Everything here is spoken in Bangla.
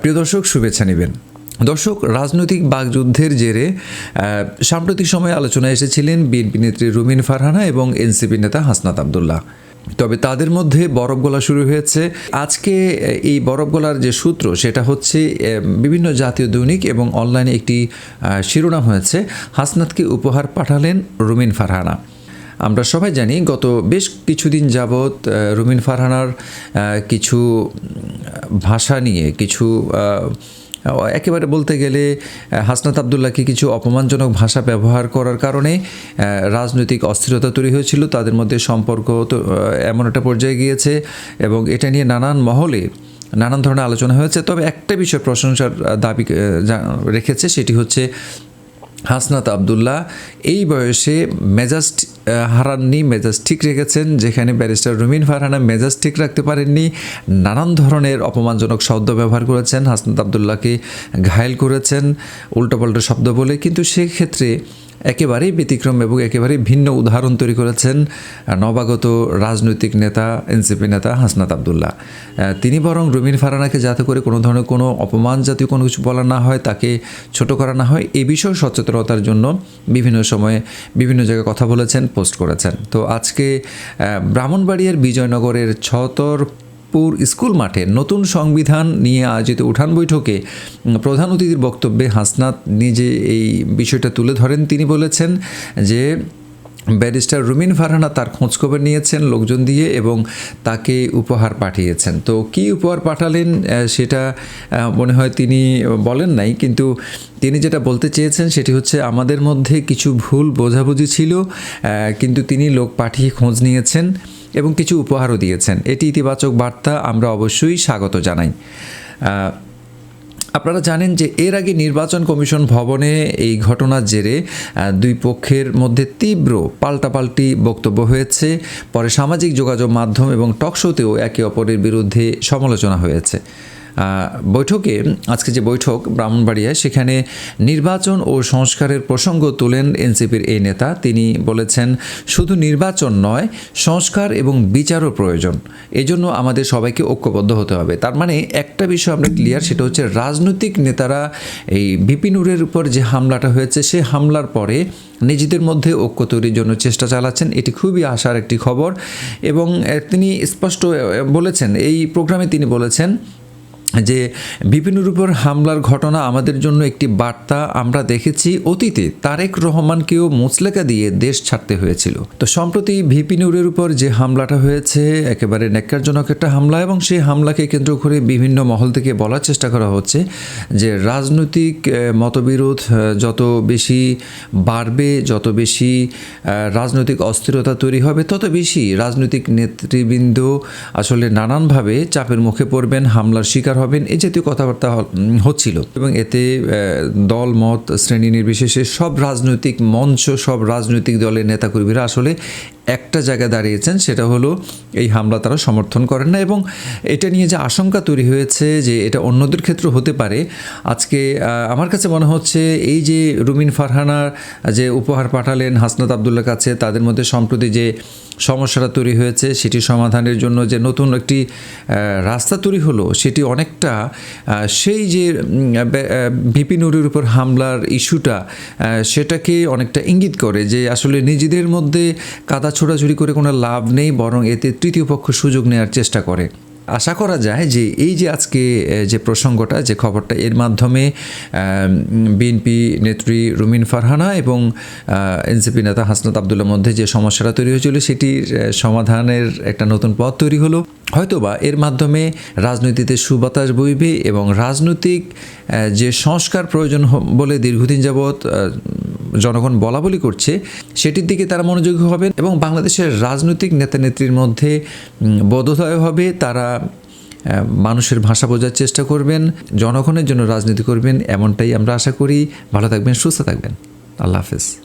প্রিয় দর্শক, শুভেচ্ছা নেবেন। দর্শক, রাজনৈতিক বাগযুদ্ধের জেরে সাম্প্রতিক সময়ে আলোচনায় এসেছিলেন বিএনপি নেত্রী রুমিন ফারহানা এবং এনসিপি নেতা হাসনাত আবদুল্লাহ। তবে তাদের মধ্যে বরফ গলা শুরু হয়েছে। আজকে এই বরফ গলার যে সূত্র, সেটা হচ্ছে বিভিন্ন জাতীয় দৈনিক এবং অনলাইনে একটি শিরোনাম হয়েছে। হাসনাতকে উপহার পাঠালেন রুমিন ফারহানা। আমরা সবাই জানি, গত বেশ কিছুদিন যাবৎ রুমিন ফারহানার কিছু ভাষা নিয়ে কিছু একেবারে বলতে গেলে হাসনাত আবদুল্লাহকে কিছু অপমানজনক ভাষা ব্যবহার করার কারণে রাজনৈতিক অস্থিরতা তৈরি হয়েছিল, তাদের মধ্যে সম্পর্ক তো এমন একটা পর্যায়ে গিয়েছে এবং এটা নিয়ে নানান মহলে নানান ধরনের আলোচনা হয়েছে। তবে একটা বিষয় প্রশংসার দাবি রেখেছে, সেটি হচ্ছে হাসনাত আবদুল্লাহ, এই বয়সে মেজাজ হারাননি, মেজাজ ঠিক রেখেছেন, যেখানে ব্যারিস্টার রুমিন ফারহানা মেজাজ ঠিক রাখতে পারেননি, নানান ধরনের অপমানজনক শব্দ ব্যবহার করেছেন, হাসনাত আবদুল্লাহকে ঘায়েল করেছেন, উল্টোপাল্টো শব্দ বলে, কিন্তু সেক্ষেত্রে একেবারেই ব্যতিক্রম এবং একেবারেই ভিন্ন উদাহরণ তৈরি করেছেন নবাগত রাজনৈতিক নেতা, এনসিপি নেতা হাসনাত আবদুল্লাহ। তিনি বরং রুমিন ফারানাকে যাতে করে কোনো ধরনের কোনো অপমান জাতীয় কোনো কিছু বলা না হয়, তাকে ছোট করা না হয়, এ বিষয়ে সচেতনতার জন্য বিভিন্ন সময়ে বিভিন্ন জায়গায় কথা বলেছেন, পোস্ট করেছেন। তো আজকে ব্রাহ্মণবাড়িয়ার বিজয়নগরের ছতর পুর স্কুল মাঠে নতুন সংবিধান নিয়ে আয়োজিত উঠান বৈঠকে প্রধান অতিথির বক্তব্যে হাসনাত নিজে এই বিষয়টা তুলে ধরেন। তিনি বলেছেন যে, ব্যারিস্টার রুমিন ফারহানা তার খোঁজখবর নিয়েছেন লোকজন দিয়ে এবং তাকে উপহার পাঠিয়েছেন। তো কি উপহার পাঠালেন সেটা মনে হয় তিনি বলেন নাই, কিন্তু তিনি যেটা বলতে চেয়েছেন সেটি হচ্ছে আমাদের মধ্যে কিছু ভুল বোঝাবুঝি ছিল কিন্তু তিনি লোক পাঠিয়ে খোঁজ নিয়েছেন। এবং কিছু উপহারও দিয়েছেন। এটি ইতিবাচক বার্তা, আমরা অবশ্যই স্বাগত জানাই। আপনারা জানেন যে এর আগে নির্বাচন কমিশন ভবনে এই ঘটনার জেরে দুই পক্ষের মধ্যে তীব্র পাল্টাপাল্টি বক্তব্য হয়েছে। পরে সামাজিক যোগাযোগ মাধ্যম এবং টকশোতেও একে অপরের বিরুদ্ধে সমালোচনা হয়েছে। বৈঠকে, আজকে যে বৈঠক ব্রাহ্মণবাড়িয়ায়, সেখানে নির্বাচন ও সংস্কারের প্রসঙ্গ তোলেন এনসিপির এই নেতা। তিনি বলেছেন, শুধু নির্বাচন নয়, সংস্কার এবং বিচারও প্রয়োজন। এজন্য আমাদের সবাইকে ঐক্যবদ্ধ হতে হবে। তার মানে একটা বিষয় আমরা ক্লিয়ার সেটা হচ্ছে রাজনৈতিক নেতারা এই বিপিনুরের উপর যে হামলাটা হয়েছে, সে হামলার পরে নিজেদের মধ্যে ঐক্য তৈরির জন্য চেষ্টা চালাচ্ছেন। এটি খুবই আশার একটি খবর এবং তিনি স্পষ্ট বলেছেন, এই প্রোগ্রামে তিনি বলেছেন যে বিপিনুর উপর হামলার ঘটনা আমাদের জন্য একটি বার্তা আমরা দেখেছি। অতীতে তারেক রহমানকেও মুচলেকা দিয়ে দেশ ছাড়তে হয়েছিল। তো সম্প্রতি ভিপিনুরের উপর যে হামলাটা হয়েছে, একেবারে ন্যাক্কারজনক একটা হামলা এবং সেই হামলাকে কেন্দ্র করে বিভিন্ন মহল থেকে বলার চেষ্টা করা হচ্ছে যে রাজনৈতিক মতবিরোধ যত বেশি বাড়বে, যত বেশি রাজনৈতিক অস্থিরতা তৈরি হবে, তত বেশি রাজনৈতিক নেতৃবৃন্দ আসলে নানানভাবে চাপের মুখে পড়বেন, হামলার শিকার হবেন এ জাতীয় কথাবার্তা হচ্ছিল এবং এতে দল, মত, শ্রেণি নির্বিশেষে সব রাজনৈতিক মঞ্চ, সব রাজনৈতিক দলের নেতাকর্মীরা আসলে একটা জায়গায় দাঁড়িয়েছেন, সেটা হলো এই হামলা তারা সমর্থন করেন না এবং এটা নিয়ে যে আশঙ্কা তৈরি হয়েছে যে এটা অন্যদের ক্ষেত্রে হতে পারে, আজকে আমার কাছে মনে হচ্ছে এই যে রুমিন ফারহানার যে উপহার পাঠালেন হাসনাত আবদুল্লার কাছে, তাদের মধ্যে সম্প্রতি যে সমস্যাটা তৈরি হয়েছে, সেটি সমাধানের জন্য যে নতুন একটি রাস্তা তৈরি হলো, সেটি অনেকটা সেই যে ভিপি নুরের উপর হামলার ইস্যুটা সেটাকে অনেকটা ইঙ্গিত করে যে আসলে নিজেদের মধ্যে কাদা ছোড়াছুড়ি করে কোনো লাভ নেই, বরং এতে তৃতীয় পক্ষ সুযোগ নেওয়ার চেষ্টা করে। আশা করা যায় যে এই যে আজকে যে প্রসঙ্গটা, যে খবরটা, এর মাধ্যমে বিএনপি নেত্রী রুমিন ফারহানা এবং এনসিপি নেতা হাসনাত আবদুল্লার মধ্যে যে সমস্যাটা তৈরি হয়েছিল, সেটির সমাধানের একটা নতুন পথ তৈরি হলো। হয়তোবা এর মাধ্যমে রাজনীতিতে সুবাতাস বইবে এবং রাজনৈতিক যে সংস্কার প্রয়োজন বলে দীর্ঘদিন যাবৎ জনগণ বলা বলি করছে, সেটির দিকে তারা মনোযোগী হবেন এবং বাংলাদেশের রাজনৈতিক নেতা নেত্রীর মধ্যে বোধোদয় হবে। তারা মানুষের ভাষা বোঝার চেষ্টা করবেন, জনগণের জন্য রাজনীতি করবেন, এমনটাই আমরা আশা করি। ভালো থাকবেন, সুস্থ থাকবেন। আল্লাহ হাফেজ।